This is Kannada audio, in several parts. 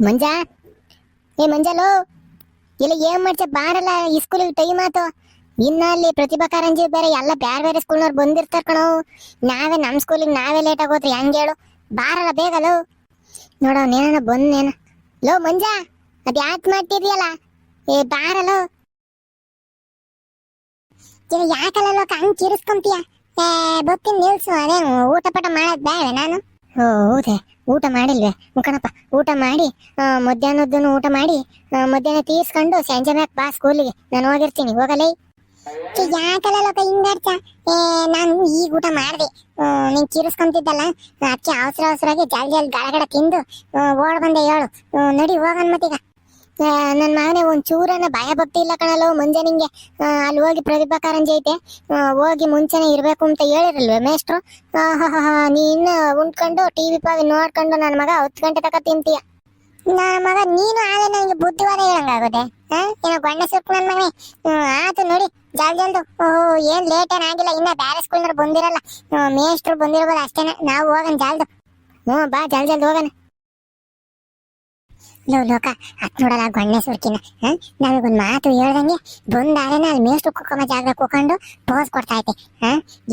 ಮಂಜ? ಏ ಮಂಜಾಲು? ಇಲ್ಲ ಏನ್ ಮಾಡ್ಸ ಬಾರಲ್ಲ, ಈ ಸ್ಕೂಲಿಗೆ ಟೈಮ್ ಆತು. ಇನ್ನ ಅಲ್ಲಿ ಪ್ರತಿಭಾ ಕಾರಂಜಿ ಬೇರೆ, ಎಲ್ಲ ಬೇರೆ ಬೇರೆ ಸ್ಕೂಲ್ನವ್ರು ಬಂದಿರ್ತಾರ ಕಣೋ. ನಾವೇ ನಮ್ ಸ್ಕೂಲಿಗೆ ನಾವೇ ಲೇಟ್ ಆಗೋತ್ರಿ, ಹೆಂಗ್ ಹೇಳು? ಬಾರಲ್ಲ ಬೇಗಲು ನೋಡೋ ನೇನ ಬಂದ್ ನೇನ. ಲೋ ಮಂಜಾ, ಅದ್ ಯಾಕೆ ಮಾಡ್ತಿದ್ಯಲ್ಲ? ಏ ಬಾರಲೋ ಇದು ಯಾಕಲ್ಲ ಲೋಕ ಹಂಗ್ ಕಿರಿಸ್ಕೊಂತೀಯ? ಏ, ಬೊತ್ತಿನ ನಿಲ್ಸು, ಅದೇ ಊಟ ಪಟ ಮಾಡೋದ್ ಬೇಡ ನಾನು. ಓ, ಹೌದೇ. ಊಟ ಮಾಡಿಲ್ವೇ? ಮುಖಣಪ್ಪ ಊಟ ಮಾಡಿ ಆ, ಮಧ್ಯಾಹ್ನದ್ದನ್ನು ಊಟ ಮಾಡಿ ಮಧ್ಯಾಹ್ನ ತೀರ್ಸ್ಕೊಂಡು ಸಂಜೆ ಮ್ಯಾಕ್ ಬಾ ಸ್ಕೂಲಿಗೆ ನಾನು ಹೋಗಿರ್ತೀನಿ ಹೋಗಲೇ? ಯಾಕಲ್ಲ ನಾನು ಈಗ ಊಟ ಮಾಡಿದೆ. ನೀನ್ ಕಿರಿಸ್ಕೊಂತಿದ್ದಲ್ಲ ಅದಕ್ಕೆ ಅವಸರ ಅವಸರಾಗಿ ಜಲ್ ಜಲ್ ಗಡಗಡ ತಿಂದು ಓಡ್ ಬಂದೆ ಹೇಳು. ನಡಿ ಹೋಗನ್ ಮತ್ತೀಗ. ಆ, ನನ್ ಮಗನೇ ಒಂದು ಚೂರನ್ನ ಭಯ ಭಕ್ತಿ ಇಲ್ಲ ಕಣಲ್ಲೋ ಮುಂಜೆ ನಿಂಗೆ ಅಲ್ಲಿ ಹೋಗಿ ಪ್ರತಿಭಾ ಕಾರಂಜಿ ಐತೆ. ಹೋಗಿ ಮುಂಚೆನೆ ಇರಬೇಕು ಅಂತ ಹೇಳಿರಲ್ವೇ ಮೇಷ್ಟ್ರು? ನೀನ್ ಉಂಡ್ಕೊಂಡು ಟಿವಿ ಪಾವಿ ನೋಡ್ಕೊಂಡು ನನ್ನ ಮಗ ಹತ್ತು ಗಂಟೆ ತಕ ತಿಂತೀಯ. ನನ್ನ ಮಗ ನೀನು ಆದ್ರೆ ನನಗೆ ಬುದ್ಧಿವಾದ ಹೇಳಂಗಾಗುತ್ತೆ ಏನೋ ಗಂಡ ಸುರ್ಕು ನನ್ನ ಮಗನೇ. ಆತು ನೋಡಿ ಜಲ್ದಿ ಜಲ್ದು. ಓಹೋ ಏನ್ ಲೇಟ್ ಆಗಿಲ್ಲ ಇನ್ನ ಬೇರೆ ಸ್ಕೂಲ್ನವ್ರು ಬಂದಿರಲ್ಲ. ಮೇಷ್ಟ್ರು ಬಂದಿರ್ಬೋದು ಅಷ್ಟೇನೆ. ನಾವು ಹೋಗೋಣ ಜಲ್ದು. ಹ್ಞೂ ಬಾ ಜಲ್ ಜಲ್ದು ಹೋಗಣ ಲೋ, ಲೋಕ ಅತ್ ನೋಡಲ್ಲ ಗೊಣ್ಣೆ ಸುರ್ಕಿನ ನನಗೊಂದು ಮಾತು ಹೇಳ್ದಂಗೆ ಬಂದಾರೇನ ಅಲ್ಲಿ ಮೇಸ್ಟು ಕುಕ್ಕಮ್ಮ ಜಾಗ ಕೂಕೊಂಡು ಪೋಸ್ ಕೊಡ್ತಾ ಐತೆ, ಹಾ?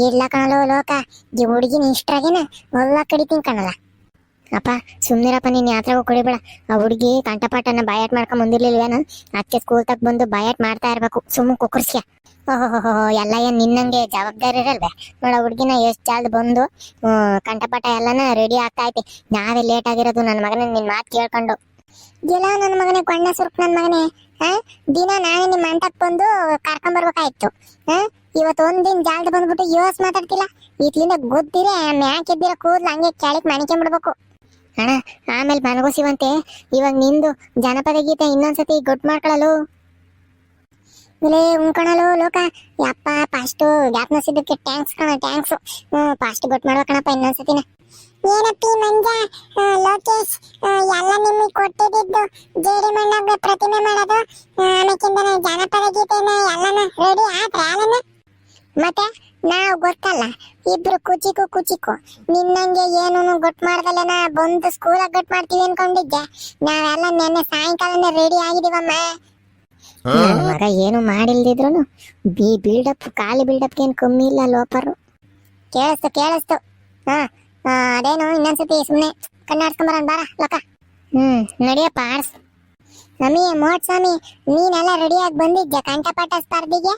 ಇಲ್ಲ ಕಣಲೋ ಲೋಕ, ಈ ಹುಡುಗಿನ ಇಷ್ಟ್ರಾಗೇನ ಒಲ್ಲ ಕಡಿತೀನಿ ಕಣಲ್ಲ ಅಪ್ಪ ಸುಮ್ಮನಿರಪ್ಪ ನೀನು ಯಾತ್ರಾಗೂ ಕುಡಿಬೇಡ. ಆ ಹುಡುಗಿ ಕಂಠಪಾಠನ ಬಾಯಾಟ್ ಮಾಡ್ಕೊಂಡ್ ನಾನು? ಅದಕ್ಕೆ ಸ್ಕೂಲ್ ತಗ ಬಂದು ಬಾಯಾಟ್ ಮಾಡ್ತಾ ಇರಬೇಕು ಸುಮ್ಮನೆ ಕುಕ್ಕರ್ಸ್ಯ. ಓಹೋ ಎಲ್ಲ ಏನು ನಿನ್ನಂಗೆ ಜವಾಬ್ದಾರಿ ಇರಲ್ವೇ? ನೋಡ ಹುಡುಗಿನ ಎಷ್ಟು ಚಾಲ್ದು ಬಂದು ಕಂಠಪಾಠ ಎಲ್ಲನ ರೆಡಿ ಆಗ್ತಾ ಐತೆ. ನಾವೇ ಲೇಟ್ ಆಗಿರೋದು ನನ್ನ ಮಗನ ನಿನ್ ಮಾತು ಕೇಳ್ಕೊಂಡು. ಇಲ್ಲ ನನ್ನ ಮಗನೇ, ಕೊಣ್ಣ ಸುರ್ಕ್ ನನ್ನ ಮಗನೇ, ಹಾ? ದಿನ ನಾನೇ ನಿಮ್ಮ ಮಂಟಕ್ ಬಂದು ಕರ್ಕೊಂಡ್ ಬರ್ಬೇಕಾಯ್ತು, ಹಾ? ಇವತ್ತು ಒಂದಿನ ಜಾಲ್ದ ಬಂದ್ಬಿಟ್ಟು ಯೋಸ್ ಮಾತಾಡ್ತಿಲ್ಲ. ಇತ್ಲಿಂದ ಗೊತ್ತಿರೇ ಮ್ಯಾಕ್ ಎದ್ದಿರೋ ಕೂದ್ಲು ಹಂಗೆ ಕೆಳಕ್ ಮಣಿಕೊಂಡ್ಬಿಡ್ಬೇಕು ಅಣ್ಣ, ಆಮೇಲೆ ಮನಗೋಸಿವಂತೆ ಇವಾಗ ನಿಂದು ಜನಪದ ಗೀತೆ ಇನ್ನೊಂದ್ಸತಿ ಗೊತ್ತು ಮಾಡ್ಕೊಳ್ಳಲು ಇಲ್ಲೇ ಉಣ್ಕೊಳಲು, ಲೋಕ. ಯಪ್ಪ ಫಾಸ್ಟು ಗ್ಯಾಪ್ನ ಸಿದ್ದಕ್ಕೆ ಟ್ಯಾಂಕ್ಸ್ ಕಣ ಟ್ಯಾಂಕ್ಸ್ ಹ್ಞೂ ಫಾಸ್ಟ್ ಗೊತ್ತು ಮಾಡ್ಬೇಕಣಪ್ಪ ಇನ್ನೊಂದ್ಸತಿನ. ಏನಪ್ಪಿ ಮಂಜ ಲೋಕೇಶ್ ಎಲ್ಲ ನಿಮಗೆ ಕೊಟ್ಟಿದ್ದು ಜೇಡಿ ಮಣ್ಣೊಬ್ಬ ಪ್ರತಿಮೆ ಮಾಡೋದು ಆಮೇಕಿಂದ ಜಾನಪದ ಗೀತೆನ ಎಲ್ಲನ ರೆಡಿ ಆದ್ರೆ ಅಲ್ಲನ ಮತ್ತೆ ನಾವು ಗೊತ್ತಲ್ಲ ಇಬ್ರು ಕುಚಿಕು ಕುಚಿಕು ನಿನ್ನಂಗೆ ಏನೂ ಗೊತ್ತು ಮಾಡ್ದಲ್ಲೇನ ಬಂದು ಸ್ಕೂಲಾಗ ಗೊತ್ತು ಮಾಡ್ತೀವಿ ಅನ್ಕೊಂಡಿದ್ದೆ. ನಾವೆಲ್ಲ ನೆನ್ನೆ ಸಾಯಂಕಾಲನೇ ರೆಡಿ ಆಗಿದೀವಮ್ಮ ಮಗ ಏನು ಮಾಡಿಲ್ದಿದ್ರು ಬಿ ಬಿಲ್ಡಪ್ ಖಾಲಿ ಬಿಲ್ಡಪ್ ಏನು ಕಮ್ಮಿ ಇಲ್ಲ ಲೋಪರು. ಕೇಳಿಸ್ತು ಕೇಳಿಸ್ತು. ಹಾ. ಅದೇನು ಇನ್ನೊಂದ್ಸತಿ ಸುಮ್ಮನೆ ಕಣ್ಣಾಡ್ಸ್ಕೊಂಬರೋಣ ಬಾರ ಲೋಕ ಹ್ಮ್, ನಡಿಯಪ್ಪ, ಆಡ್ಸ್. ಸ್ವಾಮಿ, ಮೋಟ್ ಸ್ವಾಮಿ, ನೀನೆಲ್ಲ ರೆಡಿಯಾಗಿ ಬಂದಿದ್ಯಾ ಕಂಠಪಾಠ ಸ್ಪರ್ಧೆಗೆ?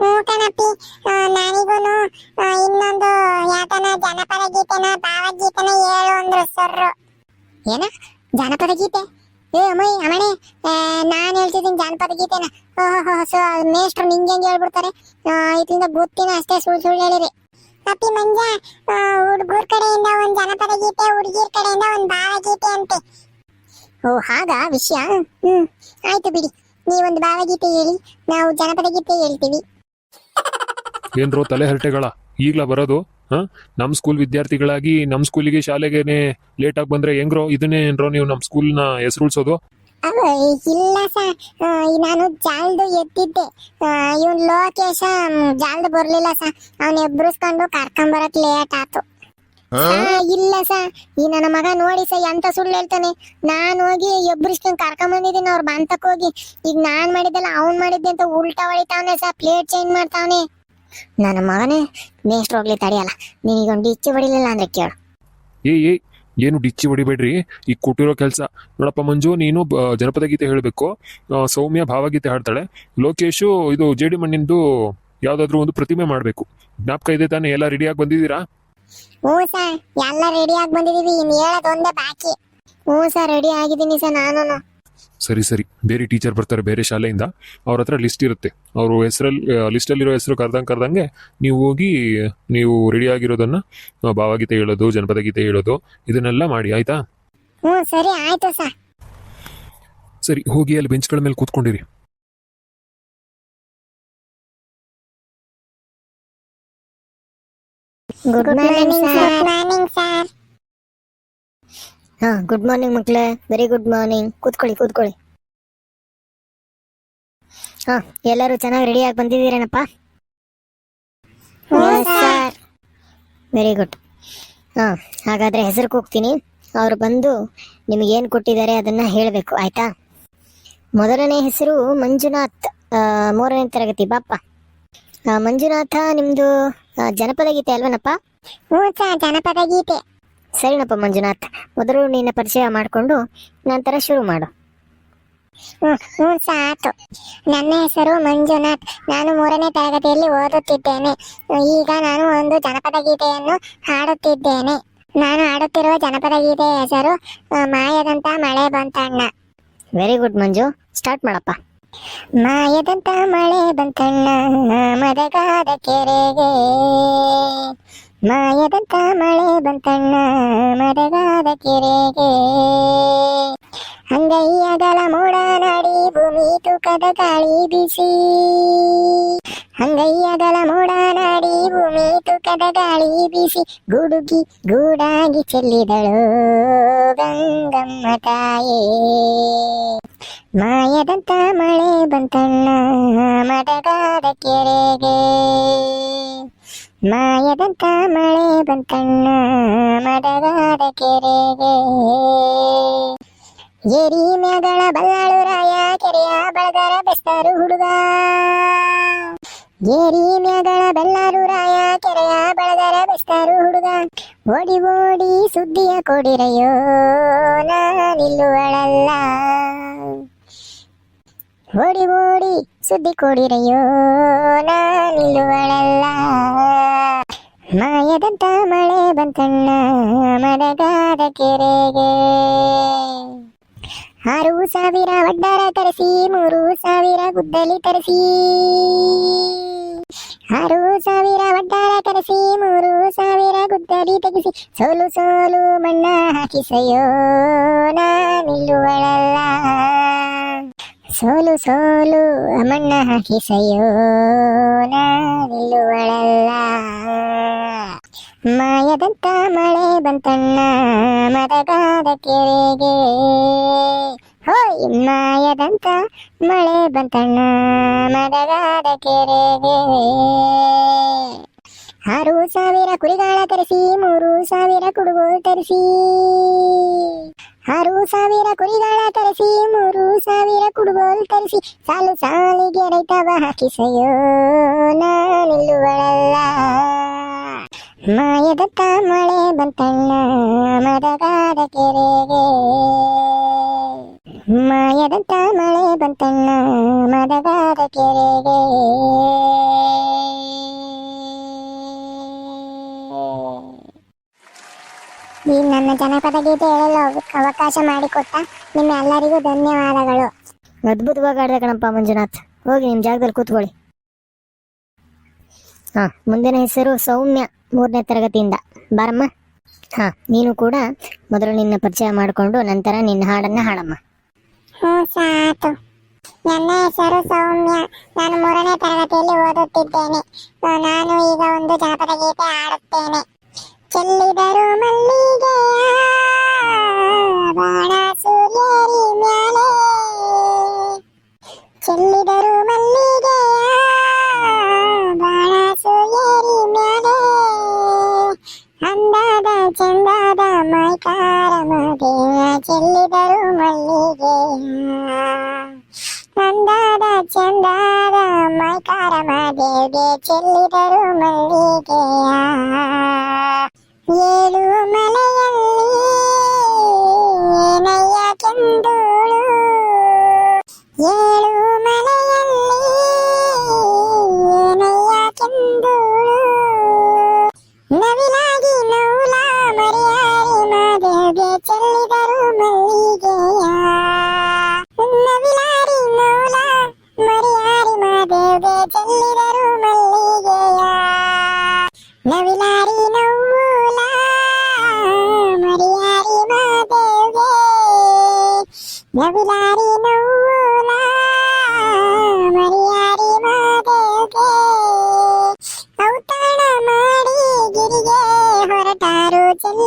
ಹ್ಞೂ ಕಣಪ್ಪಿ ನಾನಿಗೂನು ಇನ್ನೊಂದು ಯಾತನ ಜನಪದ ಗೀತೆನ, ಭಾವಗೀತೆನ ಹೇಳು ಅಂದ್ರು ಸರ್ರು. ಏನ? ಜನಪದ ಗೀತೆ? ಏ ಅಮ್ಮ ಅಮ್ಮಣೆ ನಾನು ಹೇಳ್ತಿದ್ದೀನಿ ಜಾನಪದ ಗೀತೆನ. ಮೇಷ್ಟ್ರು ನಿಂಗೆ ಹೆಂಗೆ ಹೇಳ್ಬಿಡ್ತಾರೆ? ಇದರಿಂದ ಗೊತ್ತಿನ ಅಷ್ಟೇ ಸುಳ್ಳು ಸುಳ್ಳು ಹೇಳಿರಿ. ಅಪ್ಪಿ ಮಂಜ ಹುಡುಗರ ಕಡೆಯಿಂದ ಒಂದು ಜನಪದ ಗೀತೆ, ಹುಡುಗಿರ ಕಡೆಯಿಂದ ಒಂದು ಭಾವಗೀತೆ ಅಂತೆ. ಓ, ಹಾಗಾ ವಿಷಯ? ಹ್ಮ್, ಆಯ್ತು ಬಿಡಿ. ನೀವೊಂದು ಭಾವಗೀತೆ ಹೇಳಿ, ನಾವು ಜನಪದ ಗೀತೆ ಹೇಳ್ತೀವಿ. ಏನ್ರೋ ತಲೆ ಹರಟೆಗಳ? ಈಗ್ಲಾ ಬರೋದು? ಹಾ? ನಮ್ ಸ್ಕೂಲ್ ವಿದ್ಯಾರ್ಥಿಗಳಾಗಿ ನಮ್ ಸ್ಕೂಲಿಗೆ ಶಾಲೆಗೆನೆ ಲೇಟ್ ಆಗಿ ಬಂದ್ರೆ ಹೆಂಗ್ರೋ? ಇದನ್ನೇ ಏನ್ರೋ ನೀವು ನಮ್ ಸ್ಕೂಲ್ನ ಹೆಸರುಳ್ಸೋದು? ಇಲ್ಲ ಸರ್ ನಾನು ಜಾಲ್ದು ಎತ್ತಿದ್ದೆ. ಇವನ್ ಲೋಕೇಶ ಜಾಲ್ದು ಬರ್ಲಿಲ್ಲ ಸರ್ ಅವ್ನ ಎಬ್ರಿಸ್ಕೊಂಡು ಕರ್ಕೊಂಬರಕ್ ಲೇಟ್ ಆತು. ಆ, ಇಲ್ಲ ಸರ್ ಈ ನನ್ನ ಮಗ ನೋಡಿ ಸರ್ ಎಂತ ಸುಳ್ಳು ಹೇಳ್ತಾನೆ. ನಾನು ಹೋಗಿ ಎಬ್ರಿಸ್ಕೊಂಡ್ ಕರ್ಕೊಂಡ್ ಬಂದಿದ್ದೀನಿ ಅವ್ರ ಬಂತಕ್ ಹೋಗಿ. ಈಗ ನಾನ್ ಮಾಡಿದ್ದಲ್ಲ ಅವ್ನ್ ಮಾಡಿದ್ದೆ ಅಂತ ಉಲ್ಟಾ ಹೊಡಿತಾವನೆ ಸರ್ ಪ್ಲೇಟ್ ಚೇಂಜ್ ಮಾಡ್ತಾವನೆ. ನನ್ನ ಮಗನೇ ಮೇಷ್ಟ್ರು ಹೋಗ್ಲಿ ತಡಿಯಲ್ಲ. ನಿನಗೊಂದು ಇಚ್ಚು ಹೊಡಿಲಿಲ್ಲ ಅಂದ್ರೆ ಕೇಳು. ಏ ಏ ಏನು ಡಿಚ್ಚಿ ಹೊಡಿಬೇಡ್ರಿ? ಈಗ ಕೊಟ್ಟಿರೋ ಕೆಲಸ. ನೋಡಪ್ಪ ಮಂಜು, ನೀನು ಜನಪದ ಗೀತೆ ಹೇಳಬೇಕು. ಸೌಮ್ಯ ಭಾವಗೀತೆ ಹಾಡ್ತಾಳೆ. ಲೋಕೇಶು, ಇದು ಜೇಡಿ ಮಣ್ಣಿಂದು ಯಾವ್ದಾದ್ರು ಒಂದು ಪ್ರತಿಮೆ ಮಾಡಬೇಕು. ಜ್ಞಾಪಕ ಇದೆ ತಾನೇ? ಎಲ್ಲ ರೆಡಿಯಾಗಿ ಬಂದಿದ್ದೀರಾ? ಹ್ಞೂ ಸರ್. ಎಲ್ಲ ರೆಡಿ ಆಗಿ ಬಂದಿದೀವಿ. ಹೇಳೋದು ಒಂದೇ ಬಾಕಿ. ಹ್ಞೂ ಸರ್ ರೆಡಿ ಆಗಿದ್ದೀನಿ ಸರ್ ನಾನು ಸರಿ ಸರಿ. ಬೇರೆ ಟೀಚರ್ ಬರ್ತಾರೆ ಬೇರೆ ಶಾಲೆಯಿಂದ ಅವ್ರ ಹತ್ರ ಲಿಸ್ಟ್ ಇರುತ್ತೆ. ಅವರು ಹೆಸರಲ್ಲಿ ಲಿಸ್ಟಲ್ಲಿರೋ ಹೆಸರು ಕರ್ದಂಗೆ ಕರ್ದಂಗೆ ನೀವು ಹೋಗಿ ನೀವು ರೆಡಿ ಆಗಿರೋದನ್ನ ಭಾವಗೀತೆ ಹೇಳೋದು ಜನಪದ ಗೀತೆ ಹೇಳೋದು ಇದನ್ನೆಲ್ಲ ಮಾಡಿ ಆಯ್ತಾ? ಹ್ಞೂ ಸರಿ ಆಯ್ತು ಸರ್. ಸರಿ ಹೋಗಿ ಅಲ್ಲಿ ಬೆಂಚ್ಗಳ ಮೇಲೆ ಕೂತ್ಕೊಂಡಿರಿ. Good morning sir morning sir ಹಾ ಗುಡ್ ಮಾರ್ನಿಂಗ್ ಮಕ್ಕಳೇ ವೆರಿ ಗುಡ್ ಮಾರ್ನಿಂಗ್ ಕೂತ್ಕೊಳ್ಳಿ ಕೂತ್ಕೊಳ್ಳಿ. ಹಾ ಎಲ್ಲರೂ ಚೆನ್ನಾಗಿ ರೆಡಿಯಾಗಿ ಬಂದಿದ್ದೀರೇನಪ್ಪ? ಸರ್ ವೆರಿ ಗುಡ್ ಹಾ ಹಾಗಾದ್ರೆ ಹೆಸರು ಕೂಗ್ತೀನಿ. ಅವ್ರು ಬಂದು ನಿಮಗೇನು ಕೊಟ್ಟಿದ್ದಾರೆ ಅದನ್ನ ಹೇಳಬೇಕು ಆಯ್ತಾ? ಮೊದಲನೇ ಹೆಸರು ಮಂಜುನಾಥ್ ಮೂರನೇ ತರಗತಿ ಬಾಪ್ಪ. ಮಂಜುನಾಥ ನಿಮ್ದು ಜನಪದ ಗೀತೆ ಅಲ್ವನಪ್ಪ? ಹ್ಞೂ ಜನಪದ ಗೀತೆ. ಸರಿನಪ್ಪ ಮಂಜುನಾಥ್ ಮೊದಲು ನಿನ್ನ ಪರಿಚಯ ಮಾಡಿಕೊಂಡು ನಂತರ ಶುರು ಮಾಡು. ಹ್ಞೂ ಹ್ಞೂ ಸಾ ನನ್ನ ಹೆಸರು ಮಂಜುನಾಥ್. ನಾನು ಮೂರನೇ ತರಗತಿಯಲ್ಲಿ ಓದುತ್ತಿದ್ದೇನೆ. ಈಗ ನಾನು ಒಂದು ಜನಪದ ಗೀತೆಯನ್ನು ಹಾಡುತ್ತಿದ್ದೇನೆ. ನಾನು ಹಾಡುತ್ತಿರುವ ಜನಪದ ಗೀತೆಯ ಹೆಸರು ಮಾಯದಂತ ಮಳೆ ಬಂತಣ್ಣ. Very good Manju. ಸ್ಟಾರ್ಟ್ ಮಾಡಪ್ಪ. ಮಾಯದಂತ ಮಳೆ ಬಂತಣ್ಣ. ಮದಗಾದ ಕೆರೆಗೆ ಮಾಯದಂತ ಮಳೆ ಬಂತಣ್ಣ ಮದಗಾದ ಕೆರೆಗೆ ಅಂಗೈಯಗಲ ಮೋಡ ನಾಡಿ ಭೂಮಿ ತೂಕದ ಗಾಳಿ ಬಿಸಿ ಅಂಗೈಯಗಲ ಮೋಡ ನಾಡಿ ಭೂಮಿ ತೂಕದ ಗಾಳಿ ಬಿಸಿ ಗುಡುಗಿ ಗೂಡಾಗಿ ಚೆಲ್ಲಿದಳು ಗಂಗಮ್ಮ ತಾಯೇ ಮಾಯದಂತ ಮಳೆ ಬಂತಣ್ಣ ಮದಗಾದ ಕೆರೆಗೆ ಮಾಯದಂತ ಮಳೆ ಬಂತಣ್ಣ ಮದಗಾದ ಕೆರೆಗೆ ಏರಿ ಮ್ಯಾಗಳ ಬಲ್ಲಾಳು ರಾಯ ಕೆರೆಯ ಬಳಗರ ಬೆಸ್ತರು ಹುಡುಗ ಏರಿ ಮ್ಯಾಗಳ ಬೆಲ್ಲಾರು ರಾಯ ಕೆರೆಯ ಬಳಗರ ಬೆಸ್ತರು ಹುಡುಗ ಓಡಿ ಓಡಿ ಸುದ್ದಿಯ ಕೊಡಿರಯ್ಯೋ ನಾನಿಲ್ಲುವಳಲ್ಲ ಓಡಿ ಓಡಿ ಸುದ್ದಿ ಕೊಡಿರಯ್ಯೋ ನಾನಿಲ್ಲುವಳಲ್ಲ. ಮಾಯದಂತ ಮಳೆ ಬಂತಣ್ಣ ಮಡಗಾದ ಕೆರೆಗೆ. ಆರು ಸಾವಿರ ವಡ್ಡಾರ ತರಿಸಿ, ಮೂರು ಸಾವಿರ ಗುದ್ದಲಿ ತರಿಸಿ. ಆರು ಸಾವಿರ ವಡ್ಡಾರ ತರಿಸಿ, ಮೂರು ಸಾವಿರ ಗುದ್ದಲಿ ತೆಗೆಸಿ. ಸೋಲು ಸೋಲು ಮಣ್ಣ ನಾ ನಾನಿಲ್ಲುವಳಲ್ಲ. ಸೋಲು ಸೋಲು ಮಣ್ಣ ಹಾಕಿಸಯ್ಯೋ ನಾನಿಲ್ಲುವಳಲ್ಲ ಮಾಯದಂತ ಮಳೆ ಬಂತಣ್ಣ, ಮದಗಾದ ಕೆರೆಗೆ. ಹೋಯ್, ಮಾಯದಂತ ಮಳೆ ಬಂತಣ್ಣ, ಮದಗಾದ ಕೆರೆಗೆ. ಆರು ಸಾವಿರ ಕುರಿಗಾಳ ತರಿಸಿ ಮೂರು ಸಾವಿರ ಕುಡುಗೋಲು ತರಿಸಿ ಆರು ಸಾವಿರ ಕುರಿಗಾಳ ತರಿಸಿ ಮೂರು ಸಾವಿರ ಕುಡುಗೋಲು ತರಿಸಿ ಸಾಲು ಸಾಲಿಗೆ ರೈತವ ಹಾಕಿಸಯ್ಯೋ ನಾನಿಲ್ಲುವಳಲ್ಲ ಮಾಯದತ್ತ ಮಳೆ ಬಂತಣ್ಣ ಮದಗಾದ ಕೆರೆಗೆ ಮಾಯದಂತ ಮಳೆ ಬಂತಣ್ಣ ಮದಗಾದ ಕೆರೆಗೆ ಈ ನನ್ನ ಜನಪದ ಗೀತೆ ಹೇಳಲು ಅವಕಾಶ ಮಾಡಿಕೊಟ್ಟ ನಿಮ್ಮ ಎಲ್ಲರಿಗೂ ಧನ್ಯವಾದಗಳು. ಅದ್ಭುತವಾಗಿ ಆಡಿದೆ ಕಣಪ್ಪ ಮಂಜುನಾಥ್. ಹೋಗಿ ನಿಮ್ಮ ಜಾಗದಲ್ಲಿ ಕೂತ್ಕೊಳ್ಳಿ. ಹಾ ಮುಂದಿನ ಹೆಸರು ಸೌಮ್ಯ ಮೂರನೇ ತರಗತಿಯಿಂದ. ಬಾರಮ್ಮ. ಹಾ ನೀನು ಕೂಡ ಮೊದಲು ನಿನ್ನ ಪರಿಚಯ ಮಾಡಿಕೊಂಡು ನಂತರ ನಿನ್ನ ಹಾಡನ್ನ ಹಾಡಮ್ಮ. ಹ್ಞೂ ಸಾತು ನನ್ನ ಹೆಸರು ಸೌಮ್ಯ. ನಾನು ಮೂರನೇ ತರಗತಿಯಲ್ಲಿ ಓದುತ್ತಿದ್ದೇನೆ. ನಾನು ಈಗ ಒಂದು ಜನಪದ ಗೀತೆ ಹಾಡುತ್ತೇನೆ. ചെല്ലിതരോ മല്ലികയാണാസൂര്യേരി മ്യാലേ. ചെല്ലിതരോ മല്ലികയാണാസൂര്യേരി മ്യാലേ. അന്താത ചെന്താതമായി കാരമതേയ ചെല്ലിതരോ മല്ലികയാ? അന്താത ചെന്താതമായി കാരമതേവ്യ ചെല്ലിതരോ മല്ലികയാ? Y el. ಹೊರಟಾರು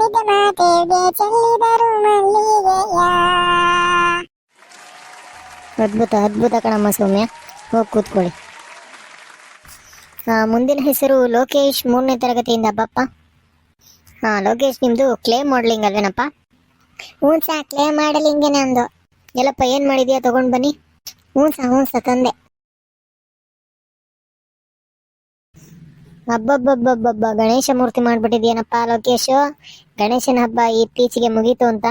ಸುಖ ಮಾತೆಗೆ ಚೆಲ್ಲಿದರು ಮಲ್ಲಿಗೆಯ. ಅದ್ಭುತ ಅದ್ಭುತ ಕಣಮ್ಮ ಸೌಮ್ಯ. ಹೋಗಿ ಕೂತ್ಕೊಳ್ಳಿ. ಮುಂದಿನ ಹೆಸರು ಲೋಕೇಶ್, ಮೂರನೇ ತರಗತಿಯಿಂದ ಬಪ್ಪ ಹಾಂ ಲೋಕೇಶ್, ನಿಮ್ದು ಕ್ಲೇ ಮಾಡ್ಲಿಂಗ್ ಅಲ್ವೇನಪ್ಪ? ಹ್ಞೂ ಸಾ ಕ್ಲೇ ಮಾಡಲಿಂಗೆ ನಂದು. ಎಲ್ಲಪ್ಪ, ಏನು ಮಾಡಿದ್ಯಾ? ತಗೊಂಡ್ ಬನ್ನಿ. ಹ್ಞೂ ಸಾ ಹ್ಞೂ ಸಾ, ತಂದೆ. ಹಬ್ಬಬ್ಬಬ್ಬಬ್ಬ ಗಣೇಶ ಮೂರ್ತಿ ಮಾಡ್ಬಿಟ್ಟಿದ್ಯೇನಪ್ಪ ಲೋಕೇಶ್? ಗಣೇಶನ ಹಬ್ಬ ಇತ್ತೀಚೆಗೆ ಮುಗೀತು ಅಂತ?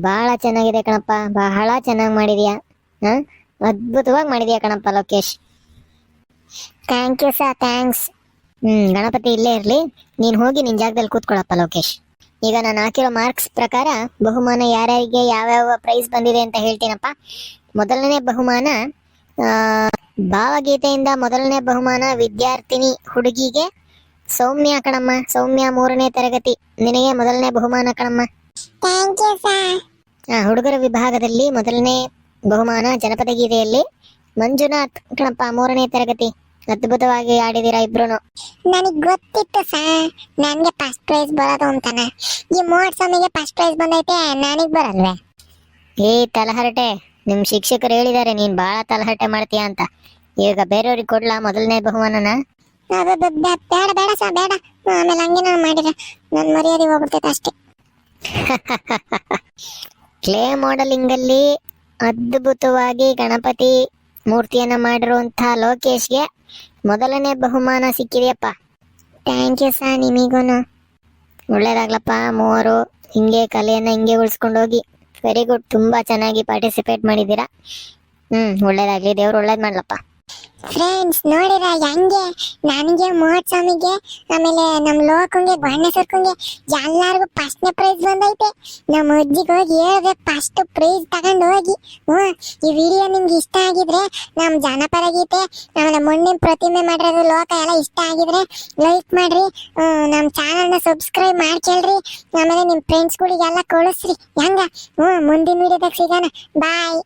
ಬಹಳ ಚೆನ್ನಾಗಿದೆ ಕಣಪ್ಪ, ಬಹಳ ಚೆನ್ನಾಗಿ ಮಾಡಿದ್ಯಾ? ಹ? ಅದ್ಭುತವಾಗಿ ಮಾಡಿದ್ಯಾ ಕಣಪ್ಪ Lokesh? Thank you sir thanks ಹ್ಮ್, ಗಣಪತಿ ಇಲ್ಲೇ ಇರ್ಲಿ, ನೀನ್ ಹೋಗಿ ನಿನ್ ಜಾಗದಲ್ಲಿ ಕೂತ್ಕೊಳ್ಳಪ್ಪ ಲೋಕೇಶ್. ಈಗ ನಾನು ಹಾಕಿರೋ ಮಾರ್ಕ್ಸ್ ಪ್ರಕಾರ ಬಹುಮಾನ ಯಾರ್ಯಾರಿಗೆ ಯಾವ್ಯಾವ ಪ್ರೈಸ್ ಬಂದಿದೆ ಅಂತ ಹೇಳ್ತೀನಪ್ಪ. ಮೊದಲನೇ ಬಹುಮಾನ ಭಾವಗೀತೆಯಿಂದ ಮೊದಲನೇ ಬಹುಮಾನ ವಿದ್ಯಾರ್ಥಿನಿ ಹುಡುಗಿಗೆ. ಸೌಮ್ಯ ಕಣಮ್ಮ ಸೌಮ್ಯ ಮೂರನೇ ತರಗತಿ. ನಿನಗೆ ಮೊದಲನೇ ಬಹುಮಾನ ಕಣಮ್ಮ. ಹುಡುಗರ ವಿಭಾಗದಲ್ಲಿ ಮೊದಲನೇ ಬಹುಮಾನ ಜನಪದ ಗೀತೆಯಲ್ಲಿ ಮಂಜುನಾಥ್ ಕಣಪ್ಪ ಮೂರನೇ ತರಗತಿ. ಅದ್ಭುತವಾಗಿ ಆಡಿದಿರಾ ಇಬ್ರು ನನಗ್ ಗೊತ್ತಿತ್ತು ಸಾ ನನ್ಗೆ ಫಸ್ಟ್ ಪ್ರೈಸ್ ಬರೋದು ಅಂತಾನೆ. ಈ ಮೂವತ್ ಸಮಿಗೆ ಫಸ್ಟ್ ಪ್ರೈಸ್ ಬಂದೈತೆ ನನಗ್ ಬರಲ್ವೇ? ಏ ತಲಹರಟೆ. ನಿಮ್ ಶಿಕ್ಷಕರು ಹೇಳಿದ್ದಾರೆ ನೀನ್ ಬಹಳ ತಲಹಟ್ಟೆ ಮಾಡ್ತೀಯ ಅಂತ. ಈಗ ಬೇರೆಯವ್ರಿಗೆ ಕೊಡ್ಲಾ ಮೊದಲನೇ ಬಹುಮಾನನ? ಅದು ಬ- ಬ- ಬೇಡ ಬೇಡ ಸಾ ಬೇಡ. ಆಮೇಲೆ ಹಂಗೆ ನಾನು ಮಾಡಿದ್ರೆ ನನ್ನ ಮರ್ಯಾದೆ ಹೋಗ್ಬಿಡ್ತೈತೆ ಅಷ್ಟೇ. ಕ್ಲೇ ಮಾಡಲಿಂಗ್ ಅಲ್ಲಿ ಅದ್ಭುತವಾಗಿ ಗಣಪತಿ ಮೂರ್ತಿಯನ್ನ ಮಾಡಿರುವಂತಹ ಲೋಕೇಶ್ಗೆ ಮೊದಲನೇ ಬಹುಮಾನ ಸಿಕ್ಕಿದೆಯಪ್ಪ. Thank you saw ನಿಮಿಗೂನು. ಒಳ್ಳೇದಾಗ್ಲಪ್ಪ ಮೂವರು ಹಿಂಗೆ ಕಲೆಯನ್ನ ಹಿಂಗೆ ಉಳಿಸ್ಕೊಂಡು ಹೋಗಿ. ವೆರಿ ಗುಡ್ ತುಂಬಾ ಚೆನ್ನಾಗಿ ಪಾರ್ಟಿಸಿಪೇಟ್ ಮಾಡಿದ್ದೀರಾ? ಹ್ಮ್ ಒಳ್ಳೇದಾಗ್ಲಿ. ದೇವ್ರು ಒಳ್ಳೇದ್ ಮಾಡ್ಲಪ್ಪ. ಫ್ರೆಂಡ್ಸ್ ನೋಡಿರ ಹೆಂಗೆ? ನನಗೆ ಮೋಹತ್ ಸ್ವಾಮಿಗೆ ಆಮೇಲೆ ನಮ್ಮ ಲೋಕಂಗೆ, ಬಣ್ಣ ಸರ್ಕಂಗೆ ಎಲ್ಲಾರ್ಗು ಫಸ್ಟ್ನೇ ಪ್ರೈಸ್ ಬಂದೈತೆ. ನಮ್ಮ ಅಜ್ಜಿಗೆ ಹೋಗಿ ಹೇಳ್ಬೇಕು ಫಸ್ಟ್ ಪ್ರೈಸ್ ತಗೊಂಡು ಹೋಗಿ. ಹ್ಞೂ, ಈ ವಿಡಿಯೋ ನಿಮ್ಗೆ ಇಷ್ಟ ಆಗಿದ್ರೆ ನಮ್ಮ ಜನಪದ ಗೀತೆ, ಆಮೇಲೆ ಮಣ್ಣಿನ ಪ್ರತಿಮೆ ಮಾಡಿರೋದು ಲೋಕ ಎಲ್ಲ ಇಷ್ಟ ಆಗಿದ್ರೆ ಲೈಕ್ ಮಾಡ್ರಿ. ನಮ್ಮ ನಮ್ ಚಾನಲ್ನ ಸಬ್ಸ್ಕ್ರೈಬ್ ಮಾಡ್ಕೊಳ್ರಿ. ಆಮೇಲೆ ನಿಮ್ ಫ್ರೆಂಡ್ಸ್ಗಳಿಗೆಲ್ಲ ಕಳಿಸ್ರಿ. ಹೆಂಗ? ಹ್ಞೂ, ಮುಂದಿನ ವಿಡಿಯೋದಾಗ ಸಿಗೋಣ. ಬಾಯ್